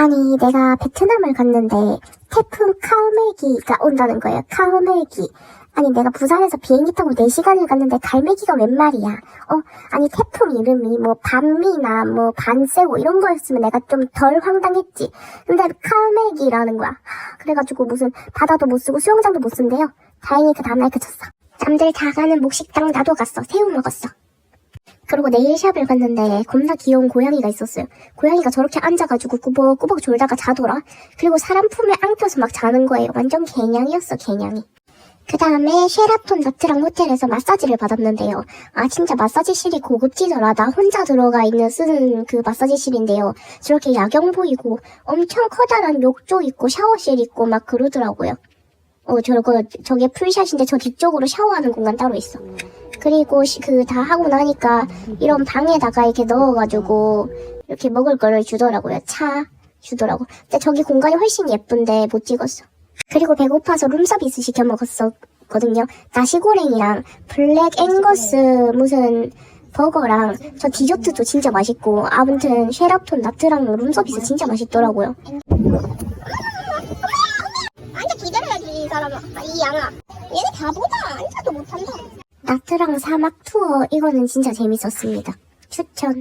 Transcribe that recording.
아니, 내가 베트남을 갔는데 태풍 카오메기가 온다는 거예요. 카오메기. 아니, 내가 부산에서 비행기 타고 4시간을 갔는데 갈매기가 웬 말이야. 어, 아니, 태풍 이름이 뭐 반미나 뭐 반세고 이런 거였으면 내가 좀 덜 황당했지. 근데 카오메기라는 거야. 그래가지고 무슨 바다도 못 쓰고 수영장도 못 쓴대요. 다행히 그 다음날 그쳤어. 남들 다 가는 목식당 나도 갔어. 새우 먹었어. 그리고 네일샵을 갔는데 겁나 귀여운 고양이가 있었어요. 고양이가 저렇게 앉아가지고 꾸벅꾸벅 졸다가 자더라. 그리고 사람 품에 안겨서 막 자는 거예요. 완전 개냥이었어, 개냥이. 그 다음에 쉐라톤 나트랑 호텔에서 마사지를 받았는데요. 아 진짜 마사지실이 고급지더라. 나 혼자 들어가 있는 쓰는 그 마사지실인데요. 저렇게 야경 보이고 엄청 커다란 욕조 있고 샤워실 있고 막 그러더라고요. 어 저거 저게 풀샷인데 저 뒤쪽으로 샤워하는 공간 따로 있어. 그리고 그 다 하고 나니까 이런 방에다가 이렇게 넣어가지고 이렇게 먹을 거를 주더라고요. 차 주더라고. 근데 저기 공간이 훨씬 예쁜데 못 찍었어. 그리고 배고파서 룸서비스 시켜 먹었었거든요. 나시고랭이랑 블랙 앵거스 무슨 버거랑 저 디저트도 진짜 맛있고 아무튼 쉐라톤 나트랑 룸서비스 진짜 맛있더라고요. 앉아 기다려야지 이 사람아 이 양아 얘네 바보다 앉아도 못한다 나트랑 사막 투어 이거는 진짜 재밌었습니다. 추천